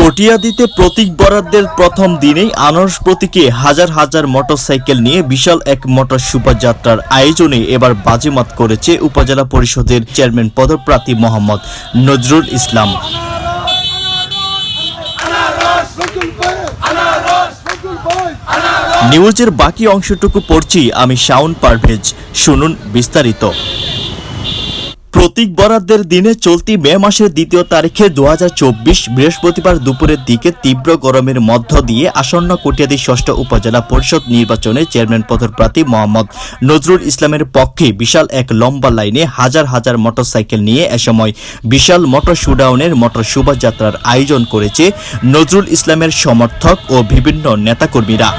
কটিয়াদিতে প্রতীক বরাদ্দের প্রথম দিনেই আনারস প্রতীকে হাজার হাজার মোটরসাইকেল নিয়ে বিশাল এক মোটর শোভাযাত্রার আয়োজনে এবার বাজিমাত করেছে উপজেলা পরিষদের চেয়ারম্যান পদপ্রার্থী মোহাম্মদ নজরুল ইসলাম। নিউজের বাকি অংশটুকু পড়ছি আমি শাওন পারভেজ। শুনুন বিস্তারিত। প্রতীক বরাদ্দের দিনে চলতি মে মাসের দ্বিতীয় তারিখে দু হাজার চব্বিশ বৃহস্পতিবার দুপুরের দিকে তীব্র গরমের মধ্য দিয়ে আসন্ন কটিয়াদি ষষ্ঠ উপজেলা পরিষদ নির্বাচনে চেয়ারম্যান পদপ্রার্থী মোহাম্মদ নজরুল ইসলামের পক্ষে বিশাল এক লম্বা লাইনে হাজার হাজার মোটরসাইকেল নিয়ে এ সময় বিশাল মোটর শুডাউনের মোটর শোভাযাত্রার আয়োজন করেছে নজরুল ইসলামের সমর্থক ও বিভিন্ন নেতাকর্মীরা।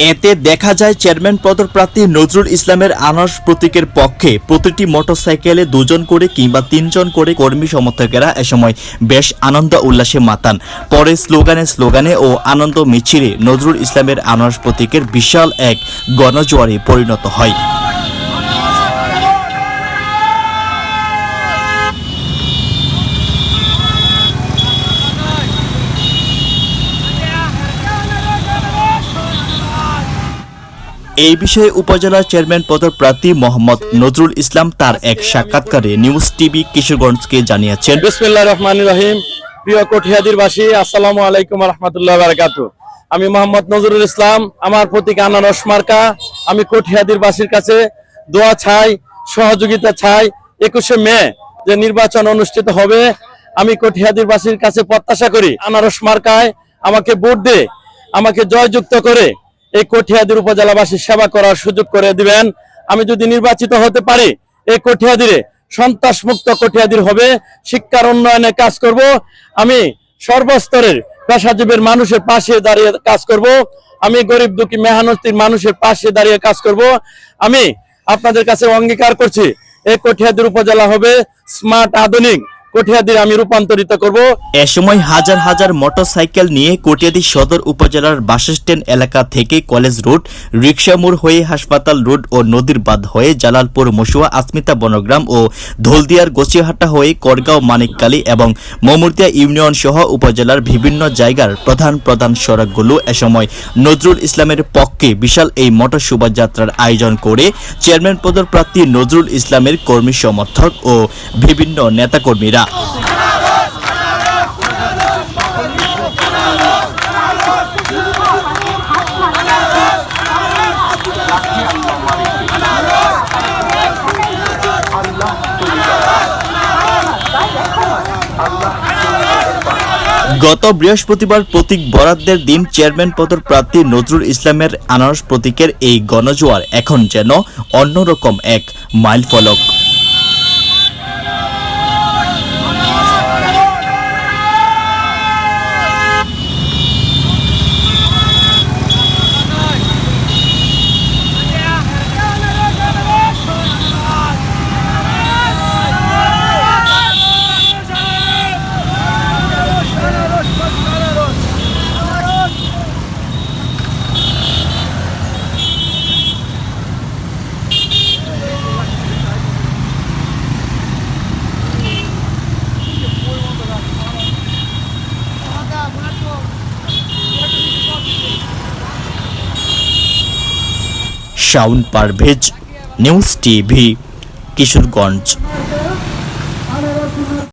এতে দেখা যায় চেয়ারম্যান পদপ্রার্থী নজরুল ইসলামের আনারস প্রতীকের পক্ষে প্রতিটি মোটরসাইকেলে দুজন করে কিংবা তিনজন করে কর্মী সমর্থকেরা এ সময় বেশ আনন্দ উল্লাসে মাতান। পরে স্লোগানে স্লোগানে ও আনন্দ মিছিলে নজরুল ইসলামের আনারস প্রতীকের বিশাল এক গণজোয়ারে পরিণত হয়। এই বিষয়ে উপজেলা চেয়ারম্যান পদপ্রার্থী মোহাম্মদ নজরুল ইসলাম তার এক সাক্ষাৎকারে নিউজ টিভি কিশোরগঞ্জকে জানিয়েছেন। বিসমিল্লাহ রহমান রহিম। প্রিয় কঠিয়াদির বাসী আসসালামু আলাইকুম রহমতুল্লাহ বারাকাতু আমি মোহাম্মদ নজরুল ইসলাম, আমার প্রতীক আনারস মার্কা। আমি কঠিয়াদির বাসীর কাছে দোয়া ছাই সহযোগিতা ছাই একুশে মে যে নির্বাচন অনুষ্ঠিত হবে, আমি কঠিয়াদির বাসীর কাছে প্রত্যাশা করি, আনারস মার্কায় আমাকে ভোট দিয়ে আমাকে জয়যুক্ত করে। এই কঠিয়াদির উপজেলাবাসী সেবা করার সুযোগ করে দিবেন। আমি যদি নির্বাচিত হতে পারি, এই কঠিয়াদিরে সন্ত্রাস মুক্ত কঠিয়াদির হবে, শিক্ষার উন্নয়নে কাজ করব। আমি সর্বস্তরের পেশাজীবীর মানুষের পাশে দাঁড়িয়ে কাজ করব। আমি গরিব দুঃখী মেহানতির মানুষের পাশে দাঁড়িয়ে কাজ করব। আমি আপনাদের কাছে অঙ্গীকার করছি, এই কঠিয়াদির উপজেলা হবে স্মার্ট আধুনিক। কঠিয়াদির আমি রূপান্তরিত করব। এ সময় হাজার হাজার মোটরসাইকেল নিয়ে কটিয়াদি সদর উপজেলার বাসস্ট্যান্ড এলাকা থেকে কলেজ রোড রিক্সামোড় হয়ে হাসপাতাল রোড ও নদীর বাঁধ হয়ে জালালপুর মসুয়া আসমিতা বনগ্রাম ও ধলদিয়ার গোচিহাটা হয়ে করগাঁও, মানিককালী এবং মমুরতিয়া ইউনিয়ন সহ উপজেলার বিভিন্ন জায়গার প্রধান প্রধান সড়কগুলো এ সময় নজরুল ইসলামের পক্ষে বিশাল এই মোটর শোভাযাত্রার আয়োজন করে চেয়ারম্যান পদপ্রার্থী নজরুল ইসলামের কর্মী সমর্থক ও বিভিন্ন নেতাকর্মীরা। গত বৃহস্পতিবার প্রতীক বরাদ্দের দিন চেয়ারম্যান পদের প্রার্থী নজরুল ইসলামের আনারস প্রতীকের এই গণজোয়ার এখন যেন অন্যরকম এক মাইল শাউন পারভেজ নিউজ টিভি কিশোরগঞ্জ।